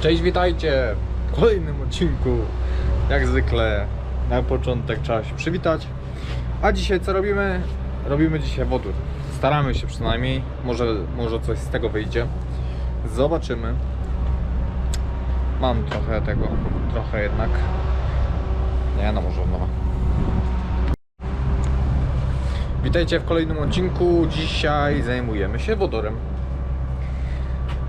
Cześć, witajcie w kolejnym odcinku. Jak zwykle na początek trzeba się przywitać. A dzisiaj co robimy? Robimy dzisiaj wodór. Staramy się przynajmniej, może, może coś z tego wyjdzie. Zobaczymy. Mam trochę tego, trochę jednak. Nie no, może nowa. Witajcie w kolejnym odcinku. Dzisiaj zajmujemy się wodorem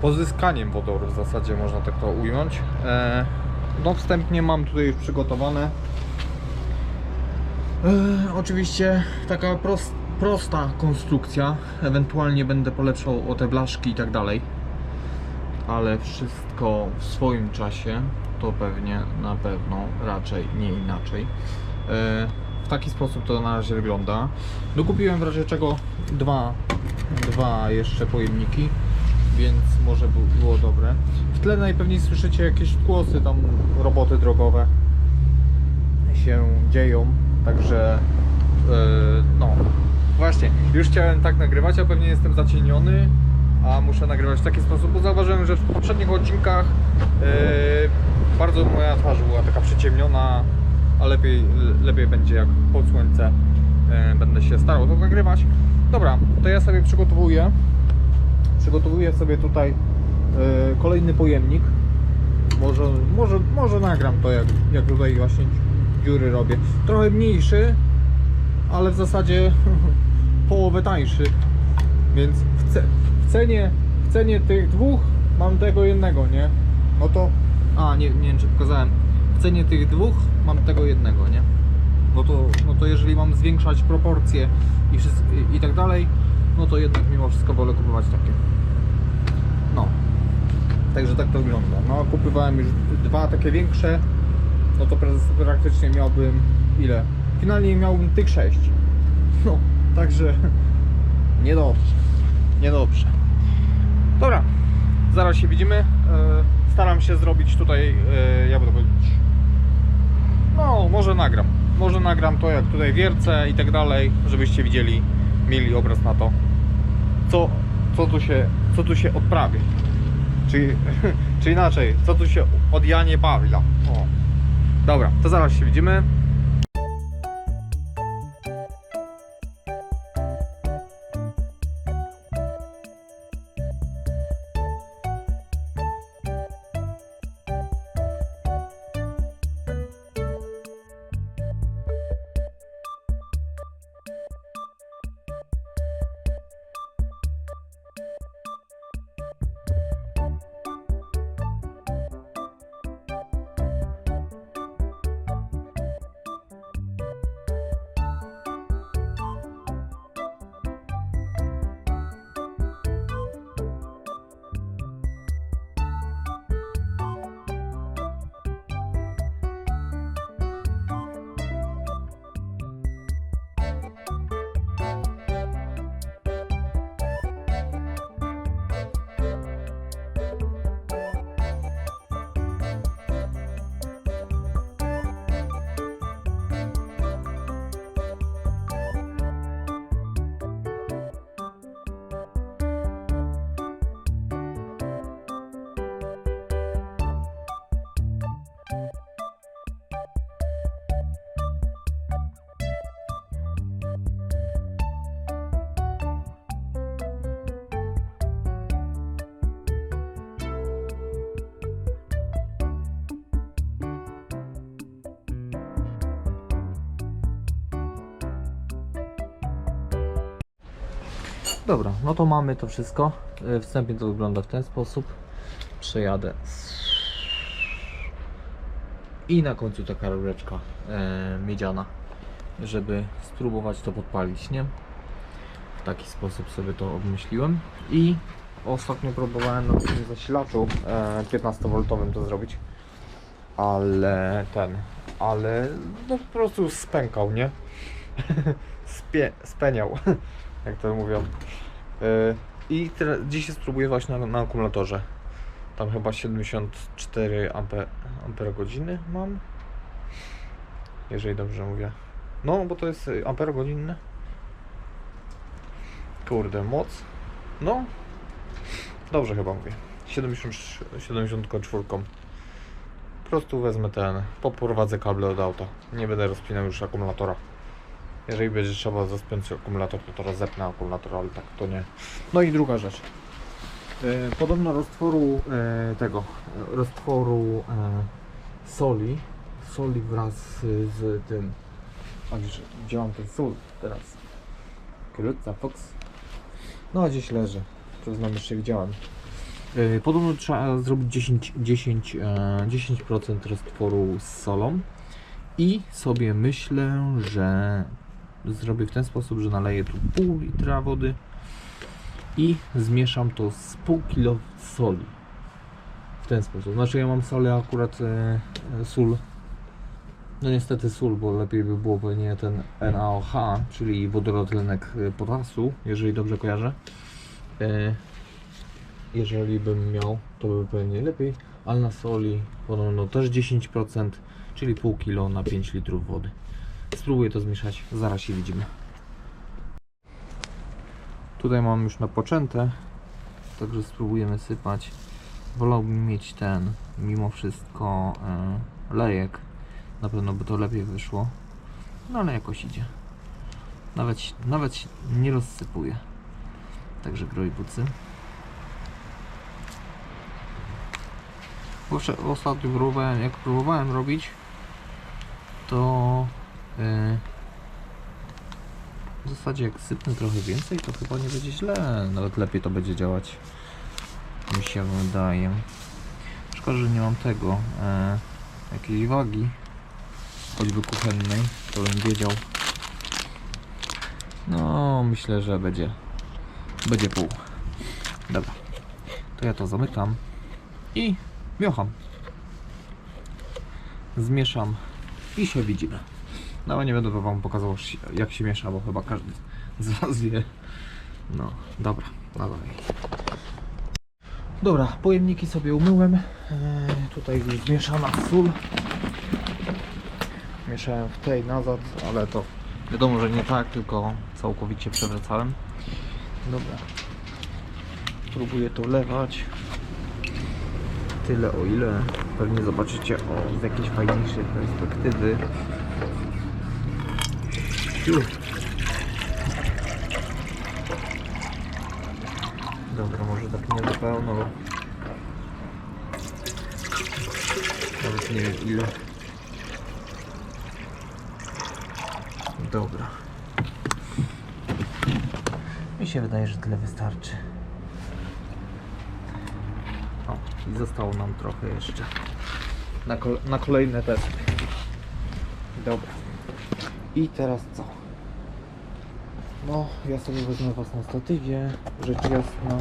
pozyskaniem wodoru w zasadzie można tak to ująć. E, no wstępnie mam tutaj już przygotowane. E, oczywiście taka pros, prosta konstrukcja. Ewentualnie będę polepszał o te blaszki i tak dalej. Ale wszystko w swoim czasie to pewnie na pewno raczej nie inaczej. E, w taki sposób to na razie wygląda. Dokupiłem w razie czego dwa, dwa jeszcze pojemniki więc może było dobre. W tle najpewniej słyszycie jakieś głosy, tam roboty drogowe się dzieją, także yy, no właśnie, już chciałem tak nagrywać, a pewnie jestem zacieniony, a muszę nagrywać w taki sposób, bo zauważyłem, że w poprzednich odcinkach yy, bardzo moja twarz była taka przyciemniona, a lepiej, lepiej będzie jak pod słońce yy, będę się starał to nagrywać. Dobra, to ja sobie przygotowuję przygotowuję sobie tutaj e, kolejny pojemnik. Może, może, może nagram to, jak, jak tutaj właśnie dziury robię. Trochę mniejszy, ale w zasadzie połowę tańszy. Więc w, ce, w, cenie, w cenie tych dwóch mam tego jednego, nie? No to. A, nie, nie wiem czy pokazałem. W cenie tych dwóch mam tego jednego, nie? No to, no to jeżeli mam zwiększać proporcje i, wszystko, i, i tak dalej, no to jednak mimo wszystko wolę kupować takie. Także tak to wygląda. No, kupowałem już dwa takie większe, no to pra- praktycznie miałbym ile? Finalnie miałbym tych sześć. No, także niedobrze. Niedobrze. Dobra, zaraz się widzimy. E, Staram się zrobić tutaj, e, jak to powiedzieć, no, może nagram. Może nagram to, jak tutaj wiercę i tak dalej, żebyście widzieli, mieli obraz na to, co, co, tu, się, co tu się odprawi. Czy, czy inaczej, co tu się od Janie Pawla. O. Dobra, to zaraz się widzimy. Dobra, no to mamy to wszystko. E, Wstępnie to wygląda w ten sposób. Przejadę. I na końcu taka rureczka e, miedziana, żeby spróbować to podpalić, nie? W taki sposób sobie to obmyśliłem. I ostatnio próbowałem na tym zasilaczu e, 15V to zrobić. Ale ten, ale no po prostu spękał, nie? Spie, speniał, jak to mówią. Yy, I teraz, dzisiaj spróbuję właśnie na, na akumulatorze. Tam chyba 74 amper, ampere godziny mam. Jeżeli dobrze mówię. No, bo to jest y, ampere godzinne. Kurde, moc. No. Dobrze chyba mówię. 70, 74. Po prostu wezmę ten, poprowadzę kable od auta. Nie będę rozpinał już akumulatora. Jeżeli będzie trzeba zaspiąć akumulator, to teraz zepnę akumulator, ale tak to nie. No i druga rzecz. E, Podobno roztworu e, tego, e, roztworu e, soli, soli wraz z, z tym. A gdzie, gdzie mam ten sól teraz? Krótca Fox. No gdzieś leży. Przyznam, jeszcze widziałem. E, Podobno trzeba zrobić 10, 10, e, 10% roztworu z solą i sobie myślę, że zrobię w ten sposób, że naleję tu pół litra wody i zmieszam to z pół kilo soli. W ten sposób. Znaczy ja mam solę akurat e, e, sól. No niestety sól, bo lepiej by było pewnie ten NaOH, czyli wodorotlenek e, potasu, jeżeli dobrze kojarzę. E, jeżeli bym miał, to by pewnie lepiej, ale na soli podobno też 10%, czyli pół kilo na 5 litrów wody. Spróbuję to zmieszać, zaraz się widzimy. Tutaj mam już napoczęte, także spróbujemy sypać. Wolałbym mieć ten, mimo wszystko, e, lejek. Na pewno by to lepiej wyszło. No ale jakoś idzie. Nawet, nawet nie rozsypuje. Także groj bucy. Bo wsze- Ostatnio próbowałem, jak próbowałem robić, to w zasadzie jak sypnę trochę więcej, to chyba nie będzie źle. Nawet lepiej to będzie działać. Mi się wydaje. Szkoda, że nie mam tego. E, jakiejś wagi. Choćby kuchennej, to bym wiedział. No, myślę, że będzie. Będzie pół. Dobra. To ja to zamykam. I miocham. Zmieszam i się widzimy. No nie będę wam pokazał jak się miesza, bo chyba każdy z was wie. No, dobra, dawaj. Dobra, pojemniki sobie umyłem. Eee, tutaj już zmieszana sól. Mieszałem w tej nazad, ale to wiadomo, że nie tak, tylko całkowicie przewracałem. Dobra. Próbuję to lewać. Tyle o ile. Pewnie zobaczycie o, z jakiejś fajniejszej perspektywy. Ciu. Dobra, może tak nie do pełno. bo Nawet nie wiem ile. Dobra. Mi się wydaje, że tyle wystarczy. O, i zostało nam trochę jeszcze. Na, kol na kolejne testy. Dobra. I teraz co? No, ja sobie wezmę was na statywie, rzecz jasna.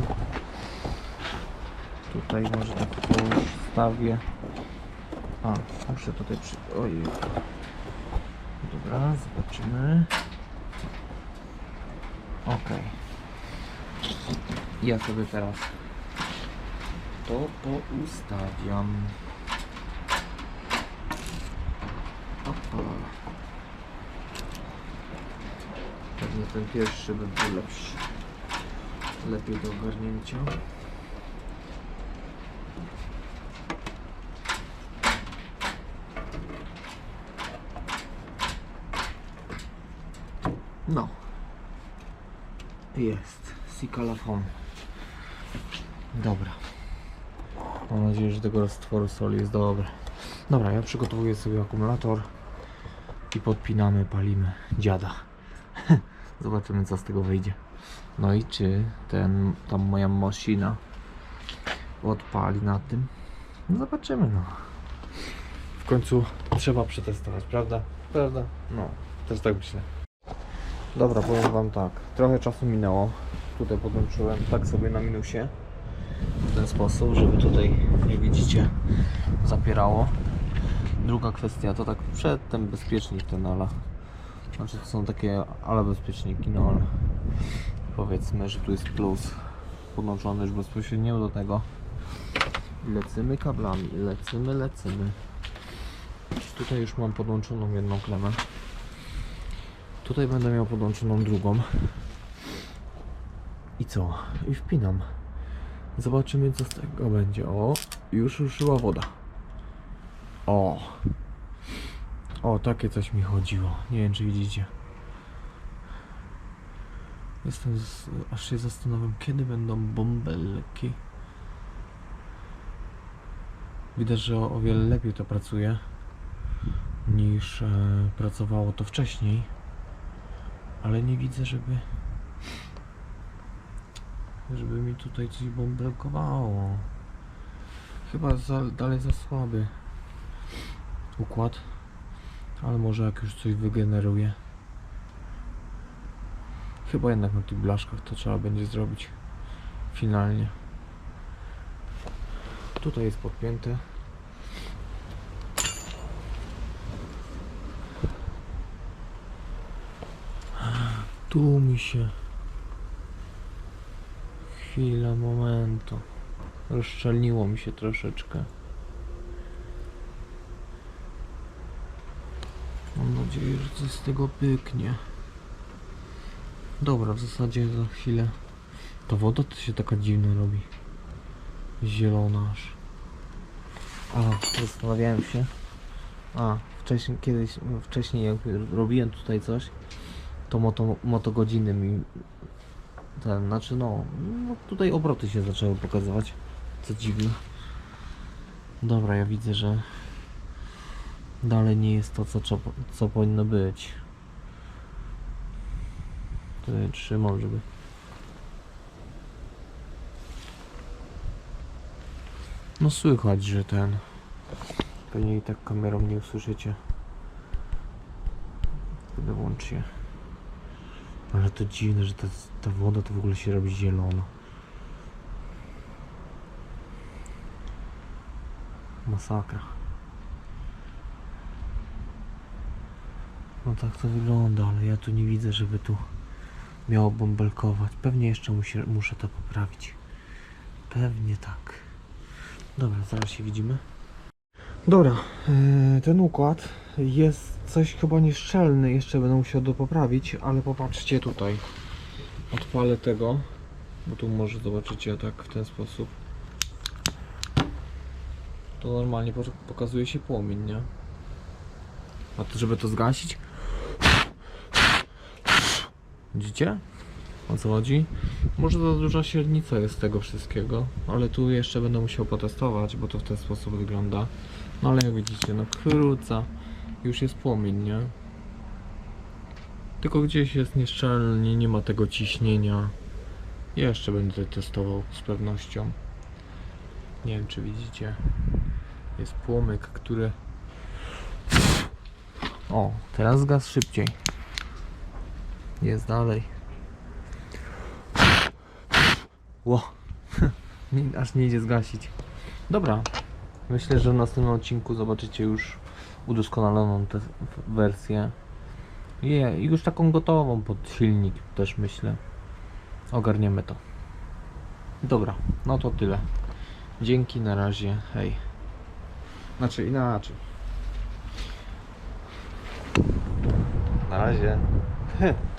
Tutaj może tak postawię. A, muszę tutaj przy... Ojej. Dobra, zobaczymy. Okej. Ja sobie teraz to poustawiam. Opa. Pewnie ten pierwszy by był lepszy. Lepiej do ogarnięcia. No. Jest. Sikalafon. Dobra. Mam nadzieję, że tego roztworu soli jest dobre. Dobra, ja przygotowuję sobie akumulator i podpinamy, palimy dziada. Zobaczymy co z tego wyjdzie. No i czy ten, tam moja maszyna odpali na tym? No zobaczymy no. W końcu trzeba przetestować, prawda? Prawda? No, też tak myślę. Dobra, powiem wam tak. Trochę czasu minęło. Tutaj podłączyłem tak sobie na minusie. W ten sposób, żeby tutaj, jak widzicie, zapierało. Druga kwestia to tak przedtem bezpiecznik ten ala. Znaczy to są takie ale bezpieczniki, no ale powiedzmy, że tu jest plus podłączony już bezpośrednio do tego. Lecimy kablami, lecimy, lecimy. Tutaj już mam podłączoną jedną klemę. Tutaj będę miał podłączoną drugą. I co? I wpinam. Zobaczymy co z tego będzie. O, już ruszyła woda. O. O, takie coś mi chodziło. Nie wiem czy widzicie. Jestem z... aż się zastanawiam kiedy będą bąbelki. Widać, że o, wiele lepiej to pracuje niż e, pracowało to wcześniej. Ale nie widzę, żeby żeby mi tutaj coś bąbelkowało. Chyba za, dalej za słaby układ. Ale może jak już coś wygeneruje. Chyba jednak na tych blaszkach to trzeba będzie zrobić finalnie. Tutaj jest podpięte. Tu mi się Chwila, momentu. Rozszczelniło mi się troszeczkę. Mam nadzieję, że coś z tego pyknie. Dobra, w zasadzie za chwilę. Ta woda to się taka dziwna robi. Zielona aż. A, zastanawiałem się. A, wcześniej, kiedyś, wcześniej jak robiłem tutaj coś, to moto, motogodziny mi ten, znaczy no, no tutaj obroty się zaczęły pokazywać. Co dziwne. Dobra, ja widzę, że dalej nie jest to, co, co, co powinno być. Tutaj trzymam, żeby... No słychać, że ten... Pewnie i tak kamerą nie usłyszycie. Będę włączyć je. Ale to dziwne, że ta, ta woda to w ogóle się robi zielona. Masakra. No tak to wygląda, ale ja tu nie widzę, żeby tu miało bąbelkować. Pewnie jeszcze musi, muszę to poprawić. Pewnie tak. Dobra, zaraz się widzimy. Dobra, e, ten układ jest coś chyba nieszczelny, jeszcze będę musiał dopoprawić, ale popatrzcie tutaj. Odpalę tego, bo tu może zobaczycie tak w ten sposób. To normalnie po- pokazuje się płomień, nie? A to żeby to zgasić? Widzicie? O co chodzi? Może za duża średnica jest tego wszystkiego, ale tu jeszcze będę musiał potestować, bo to w ten sposób wygląda. No ale jak widzicie, no króca, już jest płomień, nie? Tylko gdzieś jest nieszczelnie, nie ma tego ciśnienia. Jeszcze będę testował z pewnością. Nie wiem czy widzicie. Jest płomyk, który... O, teraz gaz szybciej. Jest dalej. Ło. Aż nie idzie zgasić. Dobra. Myślę, że w następnym odcinku zobaczycie już udoskonaloną tę wersję. Je, już taką gotową pod silnik też myślę. Ogarniemy to. Dobra, no to tyle. Dzięki, na razie, hej. Znaczy inaczej. Na razie.